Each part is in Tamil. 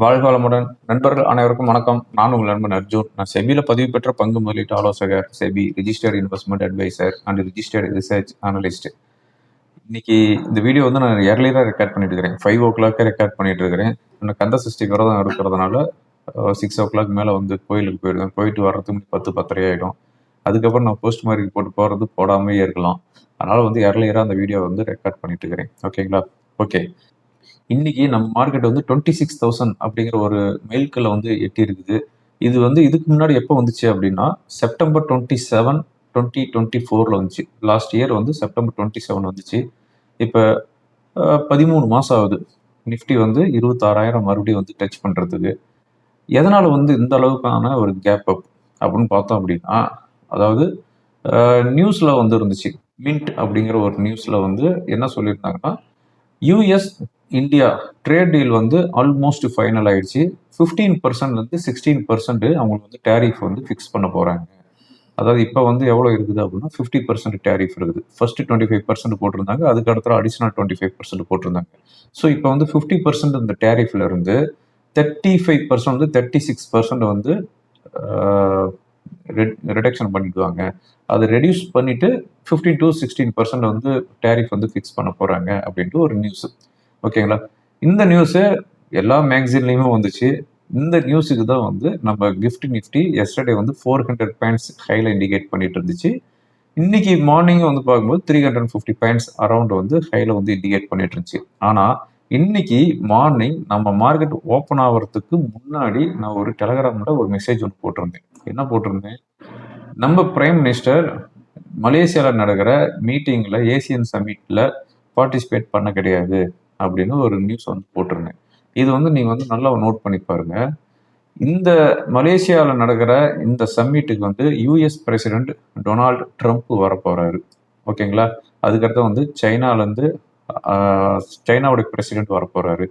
வாழ்க வளமுடன் நண்பர்கள் அனைவருக்கும் வணக்கம். நான் உங்கள் நண்பன் அர்ஜுன். நான் செபியில் பதிவு பெற்ற பங்கு முதலீட்டு ஆலோசகர் SEBI registered investment adviser and registered research analyst இன்னைக்கு இந்த வீடியோ வந்து நான் இயர்லியாக ரெக்கார்ட் பண்ணிட்டு இருக்கிறேன். ஃபைவ் ஓ கிளாக்கே ரெக்கார்ட் பண்ணிட்டு இருக்கிறேன். எனக்கு கந்த சஷ்டி விரதம் இருக்கிறதுனால சிக்ஸ் ஓ கிளாக் மேலே வந்து கோயிலுக்கு போயிடுவேன். போயிட்டு வர்றதுக்கு பத்து பத்தரை ஆகிடும் அதுக்கப்புறம் நான் போஸ்ட் மாதிரி போட்டு போகிறது போடாமையே இருக்கலாம். அதனால் வந்து ஏர்லியராக அந்த வீடியோ வந்து ரெக்கார்ட் பண்ணிட்டு இருக்கிறேன். ஓகேங்களா ஓகே இன்னைக்கு நம்ம மார்க்கெட் வந்து டுவெண்ட்டி சிக்ஸ் தௌசண்ட் அப்படிங்கிற ஒரு மெயில்களை வந்து எட்டி இருக்குது இது வந்து இதுக்கு முன்னாடி எப்போ வந்துச்சு அப்படின்னா September twenty seven twenty twenty ஃபோரில் வந்துச்சு. லாஸ்ட் இயர் வந்து செப்டம்பர் டுவெண்ட்டி செவன் வந்துச்சு. இப்போ பதிமூணு மாதம் ஆகுது. நிஃப்டி வந்து இருபத்தாறாயிரம் மறுபடியும் வந்து டச் பண்ணுறதுக்கு எதனால் வந்து இந்த அளவுக்கான ஒரு கேப் அப் அப்படின்னு பார்த்தோம் அப்படின்னா அதாவது நியூஸில் வந்து இருந்துச்சு. மின்ட் அப்படிங்கிற ஒரு நியூஸில் வந்து என்ன சொல்லியிருந்தாங்கன்னா யூஎஸ் இந்தியா ட்ரேட் டீல் வந்து ஆல்மோஸ்ட் ஃபைனல் ஆயிடுச்சு. ஃபிஃப்டீன் பர்சன்ட்லேருந்து சிக்ஸ்டீன் பர்சன்ட் அவங்களுக்கு வந்து டேரிஃப் வந்து ஃபிக்ஸ் பண்ண போகிறாங்க அதாவது இப்போ வந்து எவ்வளோ இருக்குது அப்படின்னா ஃபிஃப்டி பர்சன்ட் டேரிஃப் இருக்குது. ஃபர்ஸ்ட் டுவெண்ட்டி ஃபைவ் பர்சன்ட் போட்டிருந்தாங்க அதுக்கு அடுத்த அடிஷனல் டுவெண்ட்டி ஃபைவ் பர்சன்ட் போட்டிருந்தாங்க. ஸோ இப்போ வந்து ஃபிஃப்டி பர்சன்ட் இந்த டேரிஃப்ல இருந்து தேர்ட்டி ஃபைவ் பர்சன்ட் வந்து தேர்ட்டி சிக்ஸ் பர்சன்ட் வந்து ரிடக்ஷன் பண்ணிடுவாங்க. அதை ரெடியூஸ் பண்ணிட்டு ஃபிஃப்டீன் டு சிக்ஸ்டீன் பர்சன்ட் வந்து டேரிஃப் வந்து ஃபிக்ஸ் பண்ண போகிறாங்க அப்படின்ட்டு ஒரு நியூஸ் ஓகேங்களா? இந்த நியூஸு எல்லா மேக்சின்லேயுமே வந்துச்சு. இந்த நியூஸுக்கு தான் வந்து நம்ம கிஃப்ட் நிஃப்டி எஸ்டர்டே வந்து ஃபோர் ஹண்ட்ரட் பாயிண்ட்ஸ் ஹைல இண்டிகேட் பண்ணிட்டு இருந்துச்சு. இன்னைக்கு மார்னிங் வந்து பார்க்கும்போது three hundred fifty points around வந்து ஹைல வந்து இண்டிகேட் பண்ணிட்டு இருந்துச்சு. ஆனால் இன்னைக்கு மார்னிங் நம்ம மார்க்கெட் ஓப்பன் ஆகிறதுக்கு முன்னாடி நான் ஒரு டெலகிராமில் ஒரு மெசேஜ் ஒன்று போட்டிருந்தேன். என்ன போட்டிருந்தேன்? நம்ம பிரைம் மினிஸ்டர் மலேசியாவில் நடக்கிற மீட்டிங்கில் ஏசியன் சமிட்டில் பார்ட்டிசிபேட் பண்ண கிடையாது. அப்படின்னு ஒரு நியூஸ் வந்து போட்டிருந்தேன். இது வந்து நீங்கள் வந்து நல்லா நோட் பண்ணி பாருங்க. இந்த மலேசியாவில் நடக்கிற இந்த சம்மிட்டுக்கு வந்து யூஎஸ் பிரசிடென்ட் டொனால்டு ட்ரம்ப் வரப்போறாரு. ஓகேங்களா? அதுக்கடுத்து வந்து சைனாலேருந்து சைனாவுடைய பிரசிடென்ட் வரப்போறாரு.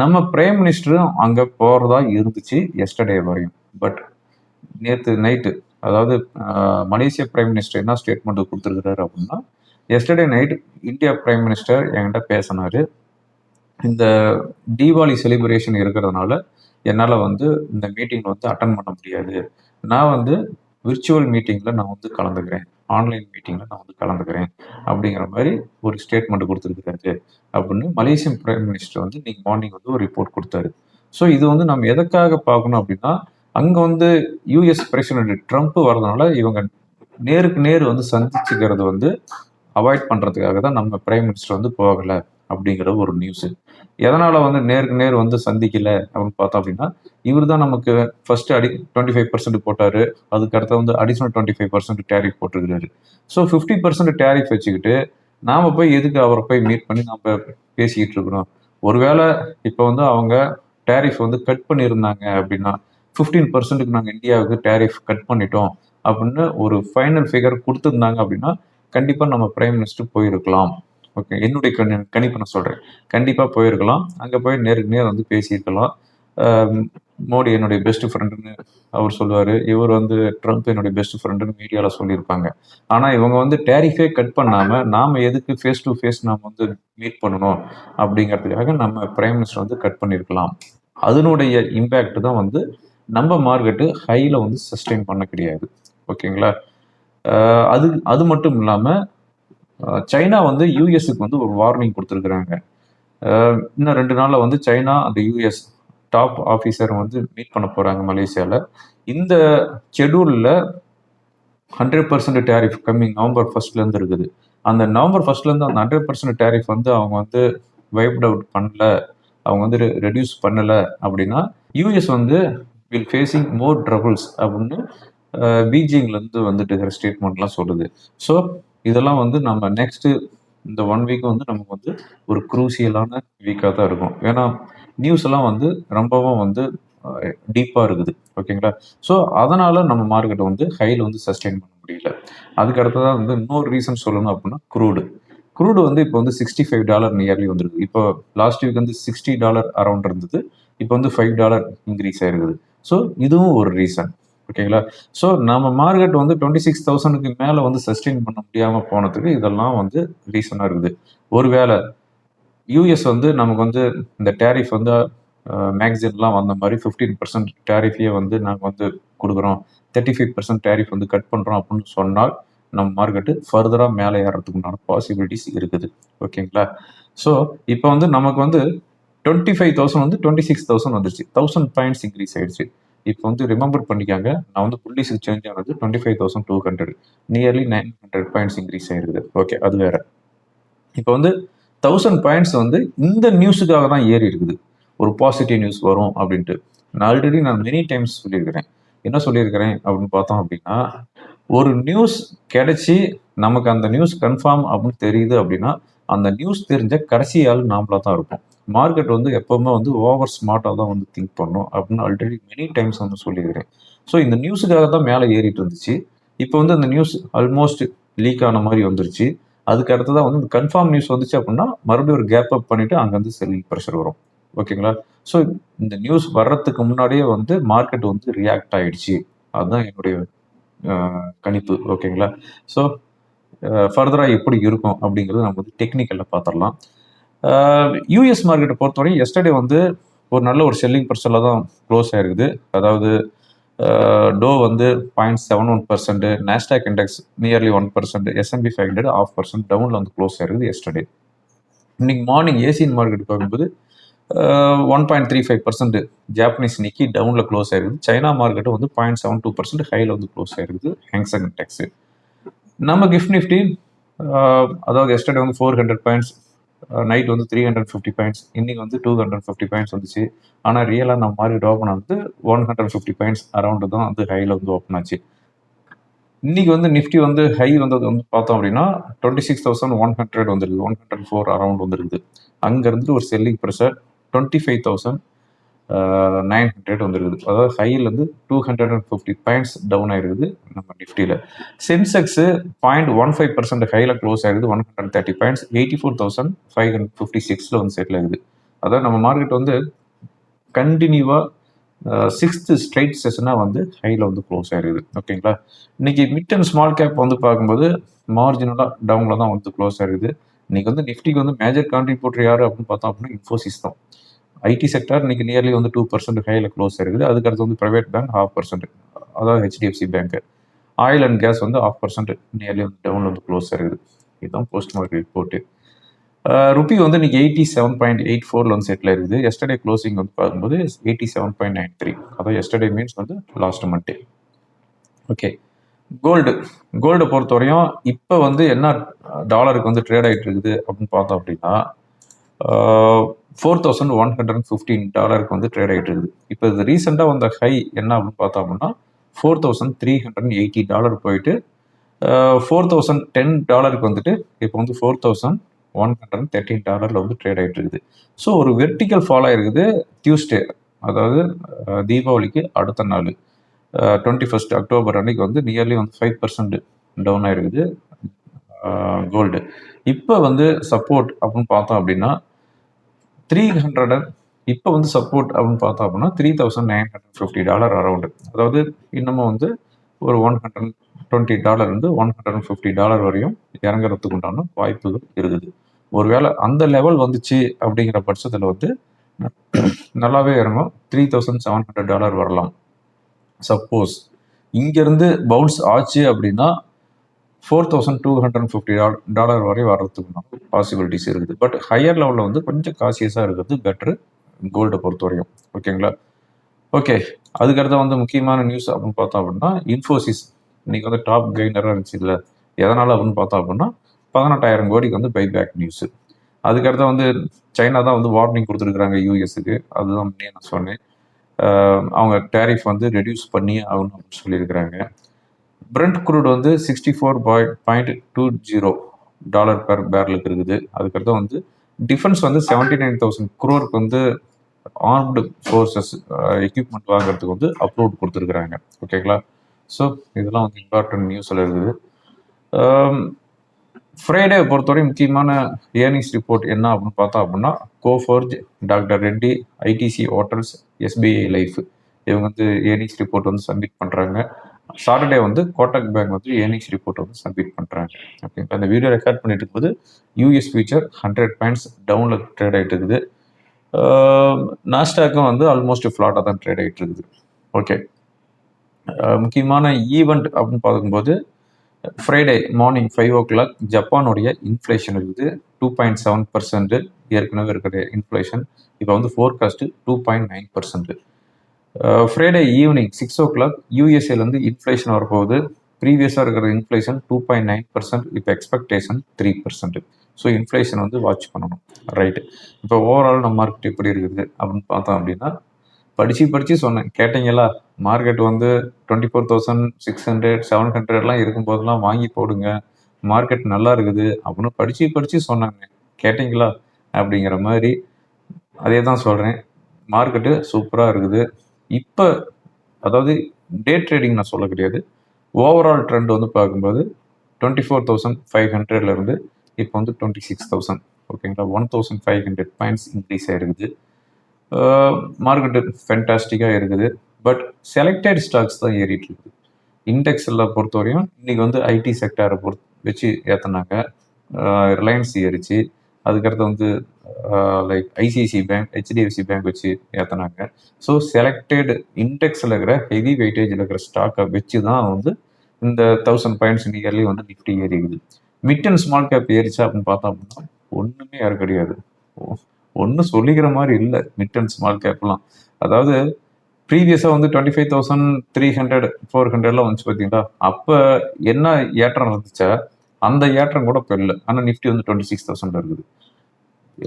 நம்ம பிரைம் மினிஸ்டரும் அங்கே போகிறதா இருந்துச்சு எஸ்டர்டே வரையும். பட் நேற்று நைட்டு அதாவது மலேசிய பிரைம் மினிஸ்டர் என்ன ஸ்டேட்மெண்ட் கொடுத்துருக்கிறாரு அப்படின்னா yesterday night India prime minister என்கிட்ட பேசினாரு. இந்த தீபாவளி செலிப்ரேஷன் இருக்கிறதுனால என்னால் வந்து இந்த மீட்டிங் வந்து அட்டன் பண்ண முடியாது. நான் வந்து விர்ச்சுவல் மீட்டிங்கில் நான் வந்து கலந்துக்கிறேன். ஆன்லைன் மீட்டிங்கில் நான் வந்து கலந்துக்கிறேன். அப்படிங்கிற மாதிரி ஒரு ஸ்டேட்மெண்ட் கொடுத்துருக்குறாரு. அப்படின்னு மலேசியன் பிரைம் மினிஸ்டர் வந்து இன்னைக்கு மார்னிங் வந்து ஒரு ரிப்போர்ட் கொடுத்தாரு. ஸோ இது வந்து நம்ம எதற்காக பார்க்கணும் அப்படின்னா அங்கே வந்து யூஎஸ் பிரசிடென்ட் ட்ரம்ப் வரதுனால இவங்க நேருக்கு நேர் வந்து சந்திச்சுக்கிறது வந்து அவாய்ட் பண்ணுறதுக்காக தான் நம்ம பிரைம் மினிஸ்டர் வந்து போகலை அப்படிங்கிற ஒரு நியூஸு எதனால் வந்து நேருக்கு நேர் வந்து சந்திக்கல அப்படின்னு பார்த்தோம் அப்படின்னா இவர் தான் நமக்கு ஃபர்ஸ்ட் அடி டுவெண்ட்டி ஃபைவ் பர்சன்ட் போட்டார். அதுக்கு அடுத்து வந்து additional twenty five percent tariff போட்டிருக்கிறாரு. So fifty percent tariff வச்சுக்கிட்டு நாம் போய் எதுக்கு அவரை போய் மீட் பண்ணி நம்ம பேசிக்கிட்டு இருக்கிறோம்? ஒருவேளை இப்போ வந்து அவங்க டேரிஃப் வந்து கட் பண்ணியிருந்தாங்க அப்படின்னா ஃபிஃப்டீன் பர்சன்ட்டுக்கு நாங்கள் இந்தியாவுக்கு டேரிஃப் கட் பண்ணிட்டோம் அப்படின்னு ஒரு ஃபைனல் ஃபிகர் கொடுத்துருந்தாங்க அப்படின்னா கண்டிப்பாக நம்ம பிரைம் மினிஸ்டர் போயிருக்கலாம். ஓகே என்னுடைய கணி கணிப்பு நான் சொல்கிறேன் கண்டிப்பாக போயிருக்கலாம். அங்கே போய் நேருக்கு நேர் வந்து பேசியிருக்கலாம். மோடி என்னுடைய பெஸ்ட் ஃப்ரெண்டுன்னு அவர் சொல்லுவார். இவர் வந்து ட்ரம்ப் என்னுடைய பெஸ்ட் ஃப்ரெண்டுன்னு மீடியாவில் சொல்லியிருப்பாங்க. ஆனால் இவங்க வந்து டேரிஃபே கட் பண்ணாமல் நாம் எதுக்கு ஃபேஸ் டு ஃபேஸ் நாம் வந்து மீட் பண்ணணும் அப்படிங்கிறதுக்காக நம்ம பிரைம் மினிஸ்டர் வந்து கட் பண்ணியிருக்கலாம். அதனுடைய இம்பேக்ட் தான் வந்து நம்ம மார்க்கெட்டு ஹையில் வந்து சஸ்டெயின் பண்ண கிடையாது. ஓகேங்களா? அது அது மட்டும் இல்லாமல் சைனா வந்து யூஎஸ்க்கு வந்து ஒரு வார்னிங் கொடுத்துருக்குறாங்க. இன்னும் ரெண்டு நாளில் வந்து சைனா அந்த யூஎஸ் டாப் ஆஃபீஸர் வந்து மீட் பண்ண போகிறாங்க மலேசியாவில் இந்த ஷெடியூலில் hundred percent tariff coming November ஃபர்ஸ்ட்லேருந்து இருக்குது. அந்த நவம்பர் ஃபர்ஸ்ட்லேருந்து அந்த ஹண்ட்ரட் பர்சன்ட் டேரிஃப் வந்து அவங்க வந்து வைப்ட் அவுட் பண்ணல. அவங்க வந்து ரெடியூஸ் பண்ணலை அப்படின்னா யூஎஸ் வந்து வில் ஃபேஸிங் மோர் ட்ரபுள்ஸ் அப்படின்னு பீஜிங்லேருந்து வந்துட்டு ஸ்டேட்மெண்ட்லாம் சொல்லுது. ஸோ இதெல்லாம் வந்து நம்ம நெக்ஸ்ட்டு இந்த ஒன் வீக் வந்து நமக்கு வந்து ஒரு குரூசியலான வீக்காக தான் இருக்கும். ஏன்னா நியூஸ் எல்லாம் வந்து ரொம்பவும் வந்து டீப்பாக இருக்குது. ஓகேங்களா? ஸோ அதனால் நம்ம மார்க்கெட்டை வந்து ஹையில் வந்து சஸ்டெயின் பண்ண முடியல. அதுக்கு அடுத்ததாக வந்து இன்னொரு ரீசன் சொல்லணும் அப்படின்னா குரூடு குரூடு வந்து இப்போ வந்து சிக்ஸ்டி ஃபைவ் டாலர் நியர்லி வந்துருக்கு இப்போ லாஸ்ட் வீக் வந்து சிக்ஸ்டி டாலர் அரௌண்ட் இருந்தது. இப்போ வந்து ஃபைவ் டாலர் இன்க்ரீஸ் ஆயிருக்குது. ஸோ இதுவும் ஒரு ரீசன் ஓகேங்களா? ஸோ நம்ம மார்க்கெட் வந்து டுவெண்ட்டி சிக்ஸ் தௌசண்ட்க்கு மேலே வந்து சஸ்டெயின் பண்ண முடியாமல் போனதுக்கு இதெல்லாம் வந்து ரீசனாக இருக்குது. ஒருவேளை யூஎஸ் வந்து நமக்கு வந்து இந்த டேரிஃப் வந்து மேக்சின்லாம் வந்த மாதிரி ஃபிஃப்டீன் பர்சன்ட் டேரிஃபையே வந்து நாங்கள் வந்து கொடுக்குறோம். தேர்ட்டி ஃபைவ் பர்சன்ட் டேரிஃப் வந்து கட் பண்ணுறோம் அப்படின்னு சொன்னால் நம்ம மார்க்கெட்டு ஃபர்தராக மேலே ஏறுறதுக்குண்டான பாசிபிலிட்டிஸ் இருக்குது. ஓகேங்களா? ஸோ இப்போ வந்து நமக்கு வந்து டுவெண்ட்டி ஃபைவ் தௌசண்ட் வந்து டுவெண்ட்டி சிக்ஸ் தௌசண்ட் வந்துருச்சு. தௌசண்ட் பாயிண்ட்ஸ் இன்க்ரீஸ் ஆயிடுச்சு. இப்போ வந்து ரிமெம்பர் பண்ணிக்காங்க. நான் வந்து புள்ளிஸுக்கு சேஞ்ச் ஆனது twenty five thousand two hundred nearly nine hundred points increase ஆயிருக்குது ஓகே அது வேற. இப்போ வந்து தௌசண்ட் பாயிண்ட்ஸ் வந்து இந்த நியூஸுக்காக தான் ஏறி இருக்குது. ஒரு பாசிட்டிவ் நியூஸ் வரும் அப்படின்ட்டு. நான் ஆல்ரெடி நான் மெனி டைம்ஸ் சொல்லியிருக்கிறேன். என்ன சொல்லியிருக்கிறேன் அப்படின்னு பார்த்தோம் அப்படின்னா ஒரு நியூஸ் கிடைச்சி நமக்கு அந்த நியூஸ் கன்ஃபார்ம் அப்படின்னு தெரியுது அப்படின்னா அந்த நியூஸ் தெரிஞ்ச கடைசி ஆள் நாமளாக தான் இருப்போம். மார்க்கெட் வந்து எப்பவுமே வந்து ஓவர் ஸ்மார்ட்டாக தான் வந்து திங்க் பண்ணும் அப்படின்னு ஆல்ரெடி மெனி டைம்ஸ் வந்து சொல்லியிருக்கிறேன். ஸோ இந்த நியூஸுக்காக தான் மேலே ஏறிட்டு இருந்துச்சு. இப்போ வந்து அந்த நியூஸ் ஆல்மோஸ்ட் லீக் ஆன மாதிரி வந்துருச்சு. அதுக்கு அடுத்ததான் வந்து இந்த கன்ஃபார்ம் நியூஸ் வந்துச்சு அப்படின்னா மறுபடியும் ஒரு கேப் அப் பண்ணிட்டு அங்கேருந்து செல்லிங் ப்ரெஷர் வரும். ஓகேங்களா? ஸோ இந்த நியூஸ் வர்றதுக்கு முன்னாடியே வந்து மார்க்கெட் வந்து ரியாக்ட் ஆயிடுச்சு. அதுதான் என்னுடைய கணிப்பு. ஓகேங்களா? ஸோ ஃபர்தராக எப்படி இருக்கும் அப்படிங்கிறது நம்ம வந்து டெக்னிக்கலில் பார்த்துடலாம். யூஎஸ் மார்க்கெட்டை பொறுத்தவரை எஸ்டர்டே வந்து ஒரு நல்ல ஒரு செல்லிங் பர்சனில் தான் க்ளோஸ் ஆயிருக்குது. அதாவது டோ வந்து point seven one percent Nasdaq index nearly one percent S and P five hundred half percent டவுனில் வந்து க்ளோஸ் ஆயிருக்குது எஸ்டர்டே இன்னைக்கு மார்னிங் ஏசியன் மார்க்கெட் பார்க்கும்போது one point three five percent Japanese Nikkei டவுனில் க்ளோஸ் ஆயிருக்குது. சைனா மார்க்கெட்டும் வந்து பாயிண்ட் செவன் டூ பர்சன்ட் ஹையில் வந்து க்ளோஸ் ஆயிருக்குது ஹேங்ஸங் இண்டெக்ஸ் நம்ம கிஃப்ட் நிஃப்டி அதாவது எஸ்டர்டே வந்து ஃபோர் ஹண்ட்ரட் பாயிண்ட்ஸ் நைட் வந்து த்ரீ ஹண்ட்ரட் ஃபிஃப்டி பாயிண்ட்ஸ் இன்னைக்கு வந்து டூ ஹண்ட்ரட் ஃபிஃப்டி பாயிண்ட்ஸ் வந்துச்சு. ஆனால் ரியலாக நம்ம மார்க்கெட் ஓப்பன் ஆனது one hundred fifty points around தான் வந்து ஹையில் வந்து ஓப்பன் ஆச்சு. இன்னைக்கு வந்து நிஃப்டி வந்து ஹை வந்தது வந்து பார்த்தோம் அப்படின்னா twenty six thousand one hundred வந்துருக்குது ஒன் ஹண்ட்ரட் ஃபோர் அரௌண்ட் வந்துருக்குது அங்கேருந்து ஒரு selling pressure twenty five thousand nine hundred வந்துருக்குது. அதாவது ஹையிலேருந்து two hundred and fifty points down ஆயிருக்குது நம்ம நிஃப்டியில் Sensex point one five percent ஹையில் க்ளோஸ் ஆயிருக்குது one hundred thirty points eighty four thousand five hundred fifty சிக்ஸில் வந்து செட்டில் ஆகுது அதாவது நம்ம மார்க்கெட் வந்து கண்டினியூவாக சிக்ஸ்த்து ஸ்ட்ரைட் செஷனாக வந்து ஹையில் வந்து க்ளோஸ் ஆயிருக்குது. ஓகேங்களா இன்னைக்கு மிட் அண்ட் ஸ்மால் கேப் வந்து பார்க்கும்போது மார்ஜினலாக டவுனில் தான் வந்து க்ளோஸ் ஆயிருக்குது. இன்னைக்கு வந்து நிஃப்டிக்கு வந்து மேஜர் கான்ட்ரிபியூட்டர் யார் அப்படின்னு பார்த்தோம் அப்படின்னா இன்ஃபோசிஸ் தான். ஐடி செக்டர் இன்னைக்கு நியர்லி வந்து டூ பர்சன்ட் ஹையில் க்ளோஸ் இருக்குது அதுக்கடுத்து வந்து ப்ரைவேட் பேங்க் ஹாஃப் பர்சன்ட் அதாவது HDFC bank oil and gas வந்து ஆஃப் பர்சன்ட் நியர்லி வந்து டவுனில் வந்து க்ளோஸ் இருக்குது இதுதான் போஸ்ட் மார்க்கெட் ரிப்போர்ட்டு ருபி வந்து இன்னைக்கு எயிட்டி செவன் பாயிண்ட் எயிட் ஃபோரில் வந்து செட்டில் இருக்குது எஸ்டர்டே க்ளோசிங் வந்து பார்க்கும்போது eighty seven point nine three அதாவது எஸ்டர்டே மீன்ஸ் வந்து லாஸ்ட் மந்டே ஓகே கோல்டு கோல்டை பொறுத்தவரையும் இப்போ வந்து என்ன டாலருக்கு வந்து ட்ரேட் ஆகிட்டு இருக்குது அப்படின்னு பார்த்தோம் அப்படின்னா four thousand one hundred fifteen டாலருக்கு வந்து ட்ரேட் ஆகிட்டு இருக்குது. இப்போ இது ரீசெண்டாக வந்த ஹை என்ன அப்படின்னு பார்த்தோம் அப்படின்னா four thousand three hundred eighty dollar போயிட்டு ஃபோர் தௌசண்ட் டென் டாலருக்கு வந்துட்டு இப்போ வந்து four thousand one hundred thirteen டாலரில் வந்து ட்ரேட் ஆகிட்டு இருக்குது. ஸோ ஒரு வெர்டிக்கல் ஃபால் ஆகிருக்குது டியூஸ்டே அதாவது தீபாவளிக்கு அடுத்த நாள். டுவெண்ட்டி ஃபஸ்ட் அக்டோபர் அன்னைக்கு வந்து நியர்லி வந்து ஃபைவ் பர்சன்ட் டவுன் ஆகிருக்குது கோல்டு இப்போ வந்து சப்போர்ட் அப்படின்னு பார்த்தோம் அப்படின்னா த்ரீ ஹண்ட்ரட் இப்போ வந்து சப்போர்ட் அப்படின்னு பார்த்தோம் அப்படின்னா three thousand nine hundred fifty dollar around அதாவது இன்னமும் வந்து ஒரு ஒன் ஹண்ட்ரட் டுவெண்ட்டி டாலர் வந்து one hundred and fifty dollar வரையும் இறங்குறதுக்கு உண்டான வாய்ப்புகள் இருக்குது. ஒருவேளை அந்த லெவல் வந்துச்சு அப்படிங்கிற பட்சத்தில் வந்து நல்லாவே இறங்கும் three thousand seven hundred dollar வரலாம். சப்போஸ் இங்கேருந்து பவுன்ஸ் ஆச்சு அப்படின்னா four thousand two hundred fifty dollar வரை வர்றதுக்கு பாசிபிலிட்டிஸ் இருக்குது. பட் ஹையர் லெவலில் வந்து கொஞ்சம் காசியஸாக இருக்கிறது பெட்ரு கோல்டை பொறுத்த வரையும் ஓகேங்களா ஓகே அதுக்கடுத்த வந்து முக்கியமான நியூஸ் அப்படின்னு பார்த்தோம் அப்படின்னா இன்ஃபோசிஸ் இன்னைக்கு வந்து டாப் கெய்னராக இருந்துச்சு இல்லை. எதனால் அப்படின்னு பார்த்தோம் அப்படின்னா பதினெட்டாயிரம் கோடிக்கு வந்து பைபேக் நியூஸு அதுக்கடுத்து வந்து சைனா தான் வந்து வார்னிங் கொடுத்துருக்குறாங்க யூஎஸுக்கு அதுதான் முன்னே நான் சொன்னேன். அவங்க டேரிஃப் வந்து ரெடியூஸ் பண்ணி ஆகணும் அப்படின்னு சொல்லியிருக்கிறாங்க. பிரெண்ட் குரூட் வந்து sixty four point point two zero dollar per பேரலுக்கு இருக்குது. அதுக்கடுத்து வந்து டிஃபென்ஸ் வந்து செவன்டி நைன் தௌசண்ட் குரோருக்கு வந்து ஆர்ம்டு ஃபோர்ஸஸ் எக்யூப்மெண்ட் வாங்குறதுக்கு வந்து அப்ரூவ் கொடுத்துருக்குறாங்க. ஓகேங்களா ஸோ இதெல்லாம் வந்து இம்பார்ட்டன்ட் நியூஸில் இருக்குது. Um, ஃப்ரைடே பொறுத்தவரை முக்கியமான ஏர்னிங்ஸ் ரிப்போர்ட் என்ன அப்படின்னு பார்த்தோம் அப்படின்னா Coforge doctor Reddy ITC hotels SBI life இவங்க வந்து ஏர்னிங்ஸ் ரிப்போர்ட் வந்து சப்மிட் பண்ணுறாங்க சாட்டர்டே வந்து கோட்டக் பேங்க் வந்து ஏர்னிங்ஸ் ரிப்போர்ட் வந்து சப்மிட் பண்ணுறாங்க ஓகே இப்போ வீடியோ ரெக்கார்ட் பண்ணிட்டு இருக்கும்போது யூஎஸ் ஃபியூச்சர் ஹண்ட்ரட் பாயிண்ட்ஸ் டவுனில் ட்ரேட் ஆகிட்டு இருக்குது. நாஸ்டாக்கும் வந்து ஆல்மோஸ்ட் ஃப்ளாட்டாக தான் ட்ரேட் ஆகிட்டு இருக்குது. ஓகே முக்கியமான ஈவெண்ட் அப்படின்னு பார்க்கும்போது Friday morning five o'clock ஜப்பானுடைய இன்ஃப்ளேஷன் இருக்குது. டூ பாயிண்ட் செவன் பர்சன்ட் ஏற்கனவே இருக்கிற இன்ஃப்ளேஷன் இப்போ வந்து forecast two point nine percent Friday evening six o'clock யூஎஸ்ஏலேருந்து inflation வரப்போகுது. ப்ரீவியஸாக இருக்கிற inflation two point nine percent இப்போ expectation three percent so inflation வந்து வாட்ச் பண்ணணும். ரைட்டு இப்போ ஓவரால் நம்ம மார்க்கெட் எப்படி இருக்குது அப்படின்னு பார்த்தோம் அப்படின்னா படித்து படித்து சொன்னேன். கேட்டிங்களா மார்க்கெட் வந்து twenty four thousand six hundred seven ஹண்ட்ரட்லாம் இருக்கும்போதெல்லாம் வாங்கி போடுங்க. மார்க்கெட் நல்லா இருக்குது அப்படின்னு படித்து படித்து சொன்னாங்க. கேட்டிங்களா? அப்படிங்கிற மாதிரி அதே தான் சொல்கிறேன் மார்க்கெட்டு சூப்பராக இருக்குது. இப்போ அதாவது டே ட்ரேடிங் நான் சொல்ல கிடையாது ஓவரால் ட்ரெண்ட் வந்து பார்க்கும்போது டுவெண்ட்டி ஃபோர் தௌசண்ட் ஃபைவ் ஹண்ட்ரட்லேருந்து இப்போ வந்து டுவெண்ட்டி சிக்ஸ் தௌசண்ட் ஓகேங்களா one thousand five hundred points increase ஆகிருக்குது மார்க்கெட்டு ஃபென்டாஸ்டிக்காக இருக்குது. பட் செலக்டட் ஸ்டாக்ஸ் தான் ஏறிட்டு இருக்குது இண்டெக்ஸில் பொறுத்தவரையும் இன்றைக்கி வந்து ஐடி செக்டாரை பொறுத்து வச்சு ஏற்றினாங்க ரிலையன்ஸ் ஏறிச்சு. அதுக்கடுத்து வந்து like ICICI bank HDFC bank வச்சு ஏற்றினாங்க ஸோ செலக்டட் இண்டெக்ஸில் இருக்கிற ஹெவி வெயிட்டேஜில் இருக்கிற ஸ்டாக்கை வச்சு தான் வந்து இந்த தௌசண்ட் பாயிண்ட்ஸ் நியர்லி வந்து நிஃப்டி ஏறிக்குது மிட் அண்ட் ஸ்மால் கேப் ஏறிச்சா அப்படின்னு பார்த்தோம் அப்படின்னா ஒன்றுமே யாரும் கிடையாது. ஒன்றும் சொல்லிக்கிற மாதிரி இல்லை மிட் அண்ட் ஸ்மால் கேப்லாம் அதாவது ப்ரீவியஸாக வந்து twenty five thousand three hundred four ஹண்ட்ரட்லாம் வந்துச்சு பார்த்தீங்களா? அப்போ என்ன ஏற்றம் இருந்துச்சா அந்த ஏற்றம் கூட இப்போ இல்லை ஆனால் நிஃப்டி வந்து டுவெண்ட்டி சிக்ஸ் தௌசண்ட் இருக்குது.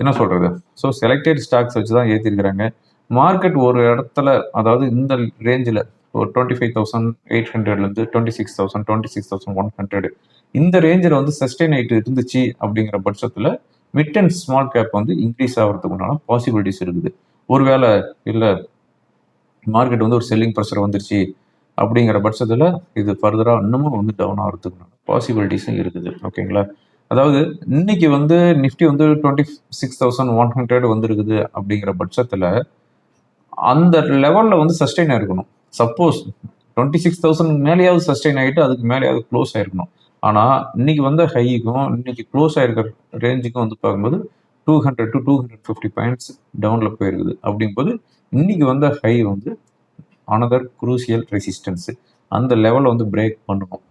என்ன சொல்கிறது ஸோ செலக்டட் ஸ்டாக்ஸ் வச்சு தான் ஏற்றிருக்கிறாங்க மார்க்கெட் ஒரு இடத்துல அதாவது இந்த ரேஞ்சில் ஒரு டுவெண்ட்டி ஃபைவ் தௌசண்ட் எயிட் ஹண்ட்ரட்லேருந்து twenty six thousand twenty six thousand one hundred இந்த ரேஞ்சில் வந்து சஸ்டெயின் ஆகிட்டு இருந்துச்சு அப்படிங்கிற பட்சத்தில் மிட் அண்ட் ஸ்மால் கேப் வந்து இன்க்ரீஸ் ஆகிறதுக்கு உண்டான பாசிபிலிட்டிஸ் இருக்குது. ஒருவேளை இல்லை மார்க்கெட் வந்து ஒரு செல்லிங் ப்ரெஷர் வந்துருச்சு அப்படிங்கிற பட்சத்தில் இது ஃபர்தராக இன்னமும் வந்து டவுன் ஆகிறதுக்கு பாசிபிலிட்டிஸும் இருக்குது. ஓகேங்களா அதாவது இன்னைக்கு வந்து நிஃப்டி வந்து twenty six thousand one hundred வந்துருக்குது அப்படிங்கிற பட்சத்தில் அந்த லெவலில் வந்து சஸ்டெயின் ஆயிருக்கணும். சப்போஸ் டுவெண்ட்டி சிக்ஸ் தௌசண்ட் மேலேயாவது சஸ்டெயின் ஆகிட்டு அதுக்கு மேலேயாவது க்ளோஸ் ஆயிருக்கணும். ஆனால் இன்னைக்கு வந்த ஹைக்கும் இன்னைக்கு க்ளோஸ் ஆயிருக்கிற ரேஞ்சுக்கும் வந்து பார்க்கும்போது two hundred to two hundred fifty points டவுனில் போயிருக்குது. அப்படிங்கும்போது இன்னைக்கு வந்த ஹை வந்து அனதர் குரூசியல் ரெசிஸ்டன்ஸு அந்த லெவலை வந்து பிரேக் பண்ணணும்.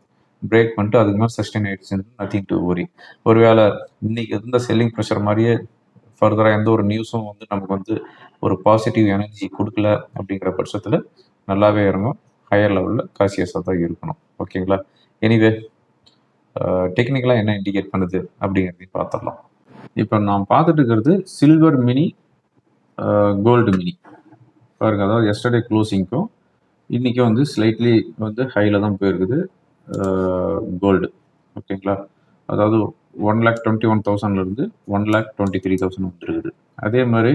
பிரேக் பண்ணிட்டு அதுக்கு மேலே சஸ்டெயின் ஆயிடுச்சுன்னு நத்திங் டு ஒரி ஒருவேளை இன்னைக்கு இருந்த செல்லிங் ப்ரெஷர் மாதிரியே ஃபர்தராக எந்த ஒரு நியூஸும் வந்து நமக்கு வந்து ஒரு பாசிட்டிவ் எனர்ஜி கொடுக்கல அப்படிங்கிற பட்சத்தில் நல்லாவே இறங்கும். ஹையர் லெவலில் காசியஸாக தான் இருக்கணும். ஓகேங்களா? எனிவே டெக்னிக்கலாக என்ன இண்டிகேட் பண்ணுது அப்படிங்கிறதையும் பார்த்துடலாம். இப்போ நான் பார்த்துட்டு இருக்கிறது சில்வர் மினி கோல்டு மினி பாருங்க அதாவது எஸ்டர்டே க்ளோசிங்க்கும் இன்றைக்கும் வந்து ஸ்லைட்லி வந்து ஹையில் தான் போயிருக்குது. கோல்டு ஓகேங்களா அதாவது ஒன் லேக் டுவெண்ட்டி ஒன் தௌசண்ட்லேருந்து one lakh twenty three thousand வந்துருக்குது. அதே மாதிரி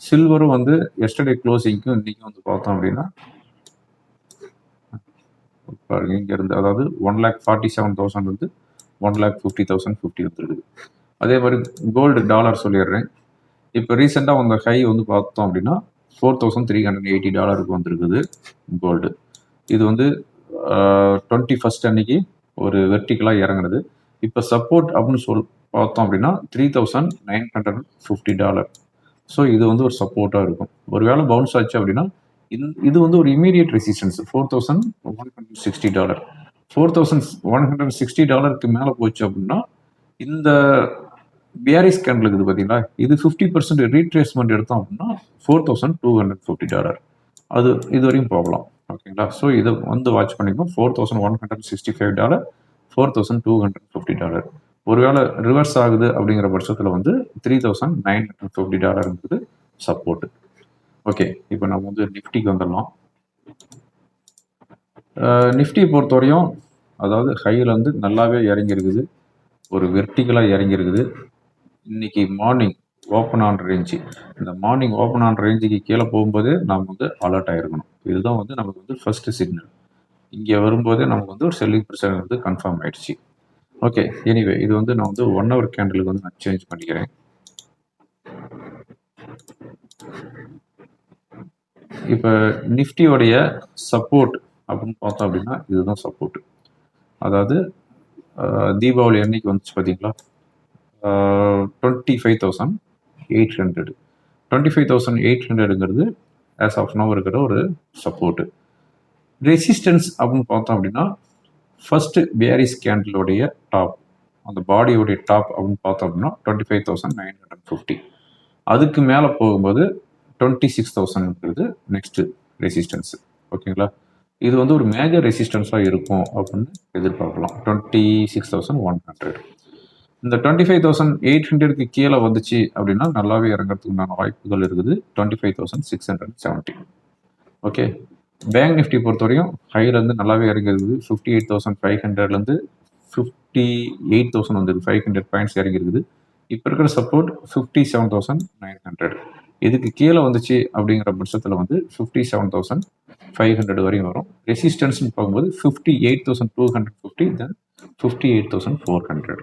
சில்வரும் வந்து எஸ்டர்டே க்ளோசிங்க்கும் இன்றைக்கி வந்து பார்த்தோம் அப்படின்னா பாருங்க இங்கேருந்து அதாவது one lakh forty seven thousand வந்து one lakh fifty thousand fifty வந்துருக்குது. அதே மாதிரி கோல்டு டாலர் சொல்லிடுறேன். இப்போ ரீசெண்டாக வந்த ஹை வந்து பார்த்தோம் அப்படின்னா four thousand three hundred eighty டாலருக்கு வந்திருக்குது கோல்டு இது வந்து டுவெண்ட்டி ஃபஸ்ட் அன்னைக்கு ஒரு வெர்டிக்கலாக இறங்குனது. இப்போ சப்போர்ட் அப்படின்னு சொல் பார்த்தோம் அப்படின்னா three thousand nine hundred fifty dollar so இது வந்து ஒரு சப்போர்ட்டாக இருக்கும். ஒரு வேளை பவுன்ஸ் ஆச்சு அப்படின்னா இது வந்து ஒரு immediate resistance four thousand one hundred sixty dollar four thousand one hundred sixty டாலருக்கு மேலே போச்சு அப்படின்னா இந்த பிஆர்ஐஸ் கேண்டில் இருக்குது பார்த்தீங்களா இது ஃபிஃப்டி பர்சன்ட் ரீட்ரேஸ்மெண்ட் எடுத்தோம் அப்படின்னா four thousand two hundred fifty dollar அது இது வரையும் போகலாம். ஓகேங்களா? ஸோ இதை வந்து வாட்ச் பண்ணிக்கணும் four thousand one hundred sixty five dollar four thousand two hundred fifty dollar ஒருவேளை ரிவர்ஸ் ஆகுது அப்படிங்கிற பட்சத்தில் வந்து three thousand nine hundred fifty டாலருங்கிறது support okay இப்போ நம்ம வந்து நிஃப்டிக்கு வந்துடலாம். நிஃப்டி பொறுத்தவரையும் அதாவது ஹையில் வந்து நல்லாவே இறங்கியிருக்குது. ஒரு வெர்டிக்கலாக இறங்கியிருக்குது. இன்னைக்கு மார்னிங் ஓப்பன் ஆன் ரேஞ்சு இந்த மார்னிங் ஓப்பன் ஆன் ரேஞ்சுக்கு கீழே போகும்போதே நாம் வந்து அலர்ட் ஆகிருக்கணும் இதுதான் வந்து நமக்கு வந்து ஃபஸ்ட்டு சிக்னல் இங்கே வரும்போதே நமக்கு வந்து ஒரு செல்லிங் பிரச்சனை வந்து கன்ஃபார்ம் ஆகிடுச்சு ஓகே எனிவே இது வந்து நான் வந்து ஒன் ஹவர் கேண்டலுக்கு வந்து நான் சேஞ்ச் பண்ணிக்கிறேன். இப்போ நிஃப்டியோடைய சப்போர்ட் அப்படின்னு பார்த்தோம் அப்படின்னா இதுதான் சப்போர்ட் அதாவது தீபாவளி அன்னைக்கு வந்துச்சு பார்த்தீங்களா twenty five thousand eight hundred twenty five thousand eight ஹண்ட்ரடுங்கிறது as of now இருக்கிற ஒரு சப்போர்ட்டு ரெசிஸ்டன்ஸ் அப்படின்னு பார்த்தோம் அப்படின்னா ஃபர்ஸ்ட் பேரிஸ் கேண்டிலுடைய டாப் அந்த பாடியோடைய டாப் அப்படின்னு பார்த்தோம் அப்படின்னா twenty five thousand nine hundred fifty அதுக்கு மேலே போகும்போது டுவெண்ட்டி சிக்ஸ் தௌசண்ட்ங்கிறது நெக்ஸ்ட்டு ரெசிஸ்டன்ஸு ஓகேங்களா? இது வந்து ஒரு மேஜர் ரெசிஸ்டன்ஸாக இருக்கும் அப்படின்னு எதிர்பார்க்கலாம். Twenty six thousand one hundred இந்த டுவெண்ட்டி ஃபைவ் தௌசண்ட் எயிட் ஹண்ட்ரடுக்கு கீழே வந்துச்சு அப்படின்னா நல்லாவே இறங்குறதுக்கு உண்டான வாய்ப்புகள் இருக்குது. Twenty five thousand six hundred seventy okay bank Nifty பொறுத்தவரையும் ஹையிலேருந்து நல்லாவே இறங்கிருக்குது ஃபிஃப்டி எயிட் தௌசண்ட் ஃபைவ் ஹண்ட்ரட்லேருந்து ஃபிஃப்டி எயிட் தௌசண்ட் வந்துருக்கு ஃபைவ் ஹண்ட்ரட் பாயிண்ட்ஸ் இறங்கிருக்குது இப்போ இருக்கிற support fifty seven thousand nine hundred இதுக்கு கீழே வந்துச்சு அப்படிங்கிற பட்சத்தில் வந்து fifty seven thousand five hundred வரையும் வரும். ரெசிஸ்டன்ஸ்னு பார்க்கும்போது fifty eight thousand two hundred fifty then fifty eight thousand four hundred